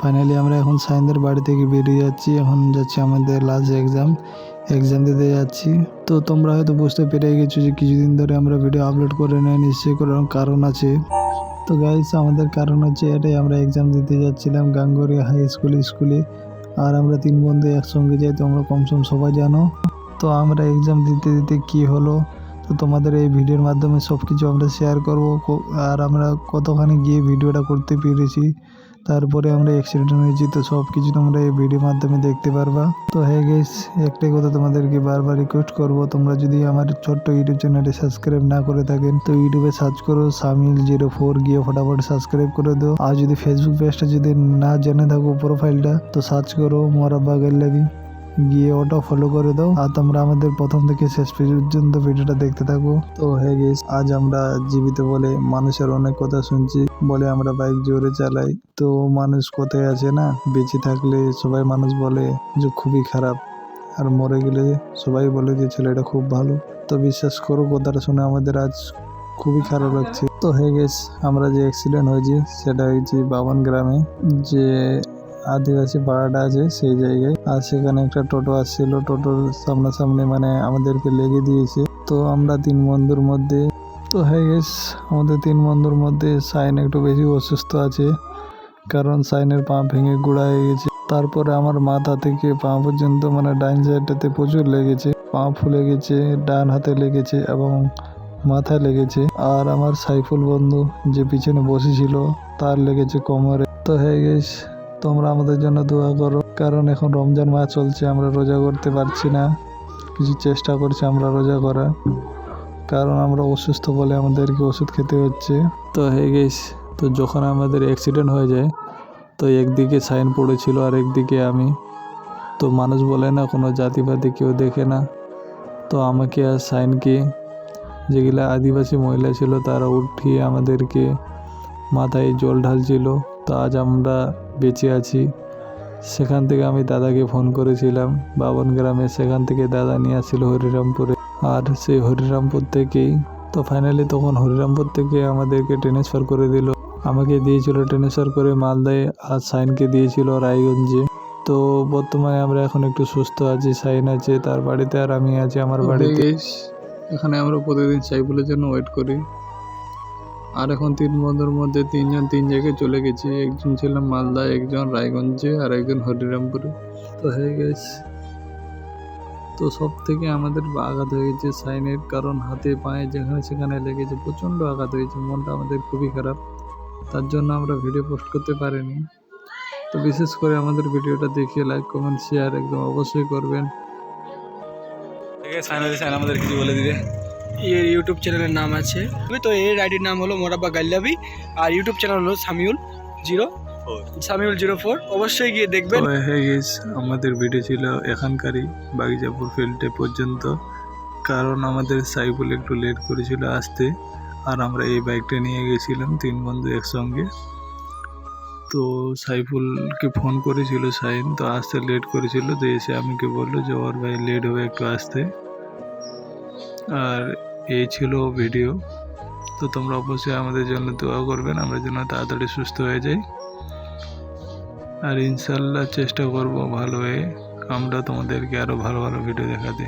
Finally আমরা এখন সাইনদের বাড়ি থেকে বেরিয়ে যাচ্ছি। এখন যাচ্ছি আমাদের লাস্ট এক্সাম এক্সাম দিতে যাচ্ছি। তো তোমরা হয়তো বুঝতে পেরে গেছো যে কিছুদিন ধরে আমরা ভিডিও আপলোড করে নেয় নিশ্চয়ই কোনো কারণ আছে। তো গাইস আমাদের কারণ হচ্ছে এটাই। আমরা এক্সাম দিতে যাচ্ছিলাম গাঙ্গরিয়া হাই স্কুল স্কুলে আর আমরা তিন বন্ধু একসঙ্গে যাই, তোমরা কমসম সবাই জানো। তো আমরা এক্সাম দিতে দিতে কি হলো? তো তোমাদের এই ভিডিওর মাধ্যমে সব কিছু আমরা শেয়ার করব। আর আমরা কতখানি গিয়ে ভিডিওটা করতে পেরেছি। তারপরে আমরা অ্যাক্সিডেন্ট হয়েছি তো সব কিছু তোমরা এই ভিডিওর মাধ্যমে দেখতে পারবা। তো হ্যাঁ গেস একটাই কথা তোমাদেরকে বারবার রিকোয়েস্ট করব, তোমরা যদি আমার ছোট্ট ইউটিউব চ্যানেলে সাবস্ক্রাইব না করে থাকেন, তো ইউটিউবে সার্চ করো সামিল জিরো ফোর গিয়ে ফটাফট সাবস্ক্রাইব করে দাও। আর যদি ফেসবুক পেজটা যদি না জেনে থাকো প্রোফাইলটা তো সার্চ করো মোরাব্বা গেল্লাবি গিয়ে ওটা ফলো করে দাও। আর তোমরা আমাদের প্রথম থেকে শেষ পর্যন্ত ভিডিওটা দেখতে থাকো। তো হ্যাঁ গেস আজ আমরা জীবিত বলে মানুষের অনেক কথা শুনছি, বলে আমরা বাইক জোরে চালাই। তো মানুষ কোথায় আছে না? বেঁচে থাকলে সবাই মানুষ বলে যে খুবই খারাপ। আর মরে গেলে সবাই বলে যে ছেলেটা খুব ভালো। তো বিশ্বাস করো, কথাটা শুনে আমাদের আজ খুবই খারাপ লাগছে। তো হয়ে গেছে আমরা যে অ্যাক্সিডেন্ট হয়েছি, সেটা হয়েছে বাবন গ্রামে যে আদিবাসী পাড়াটা আছে সেই জায়গায়। আর সেখানে একটা টোটো আসছিল। টোটোর সামনাসামনি মানে আমাদেরকে লেগে দিয়েছে। তো আমরা তিন বন্ধুর মধ্যে, তো হয়ে গেস আমাদের তিন বন্ধুর মধ্যে সাইন একটু বেশি অসুস্থ আছে। কারণ সাইনের পা ভেঙে গুঁড়া হয়ে গেছে। তারপরে আমার মাথা থেকে পা পর্যন্ত মানে ডাইন সাইডটাতে প্রচুর লেগেছে। পা ফুলে গেছে, ডান হাতে লেগেছে এবং মাথায় লেগেছে। আর আমার সাইফুল বন্ধু যে পিছনে বসেছিল, তার লেগেছে কোমরে। তো হয়ে গেছে তোমরা আমাদের জন্য দোয়া করো, কারণ এখন রমজান মাস চলছে, আমরা রোজা করতে পারছি না। কিছু চেষ্টা করছি আমরা রোজা করার, কারণ আমরা অসুস্থ বলে আমাদেরকে ওষুধ খেতে হচ্ছে। তো হয়ে গেছে তো যখন আমাদের অ্যাক্সিডেন্ট হয়ে যায়, তো একদিকে সাইন পড়েছিল আর একদিকে আমি। তো মানুষ বলে না, কোনো জাতিপাতি কেউ দেখে না। তো আমাকে আর সাইনকে যেগুলা আদিবাসী মহিলা ছিল, তারা উঠিয়ে আমাদেরকে মাথায় জল ঢালছিল। তো আজ আমরা বেঁচে আছি। সেখান থেকে আমি দাদাকে ফোন করেছিলাম। বাবন গ্রামে সেখান থেকে দাদা নিয়ে আসছিল হরিরামপুরে। আর সেই হরিরামপুর থেকেই তো ফাইনালি তখন হরিরামপুর থেকে আমাদেরকে ট্রান্সফার করে দিল। আমাকে দিয়েছিল ট্রান্সফার করে মালদায় আর সাইনকে দিয়েছিল রায়গঞ্জে। তো বর্তমানে আমরা এখন একটু সুস্থ আছি সাইন আছে তার বাড়িতে আর আমি আছি আমার বাড়িতে। এখানে আমরা প্রতিদিন সাইফুলের জন্য ওয়েট করি। আর এখন তিন বন্ধুর মধ্যে তিনজন তিন জায়গায় চলে গেছি। একজন ছিলাম মালদা, একজন রায়গঞ্জে আর একজন হরিরামপুরে। তো হয়ে গেছে তো সব থেকে আমাদের আঘাত হয়ে গেছে সাইনের, কারণ হাতে পায়ে যেখানে সেখানে লেগেছে, প্রচণ্ড আঘাত হয়েছে, মনটা আমাদের খুবই খারাপ। তার জন্য আমরা ভিডিও পোস্ট করতে পারিনি। তো বিশেষ করে আমাদের ভিডিওটা দেখে লাইক কমেন্ট শেয়ার একদম অবশ্যই করবেন। সাইন আমাদের কিছু বলে দিবে? এর ইউটিউব চ্যানেলের নাম আছে। তো এর আইডির নাম হলো মোরাব্বা গাল্লাবি আর ইউটিউব চ্যানেল হলো Samiul zero. Samiul zero four. অবশ্যই গিয়ে দেখবেন। হয়ে গেছে আমাদের ভিডিও ছিল এখানকারই বাগিচাপুর ফিল্ডে পর্যন্ত। কারণ আমাদের সাইকেল একটু লেট করেছিল আসতে আর আমরা এই বাইকটা নিয়ে গেছিলাম তিন বন্ধু একসঙ্গে। তো সাইফুলকে ফোন করেছিল সাইন তো আসতে লেট করেছিল তো এসে আমাকে বলল যে ওর ভাই লেট হবে একটু আসতে। আর এই ছিল ভিডিও তো তোমরা অবশ্যই আমাদের জন্য দোয়া করবেন, আমরা যেন তাড়াতাড়ি সুস্থ হয়ে যাই। আর ইনশাল্লাহ চেষ্টা করব ভালো হয়ে আমরা তোমাদেরকে আরও ভালো ভালো ভিডিও দেখাতে।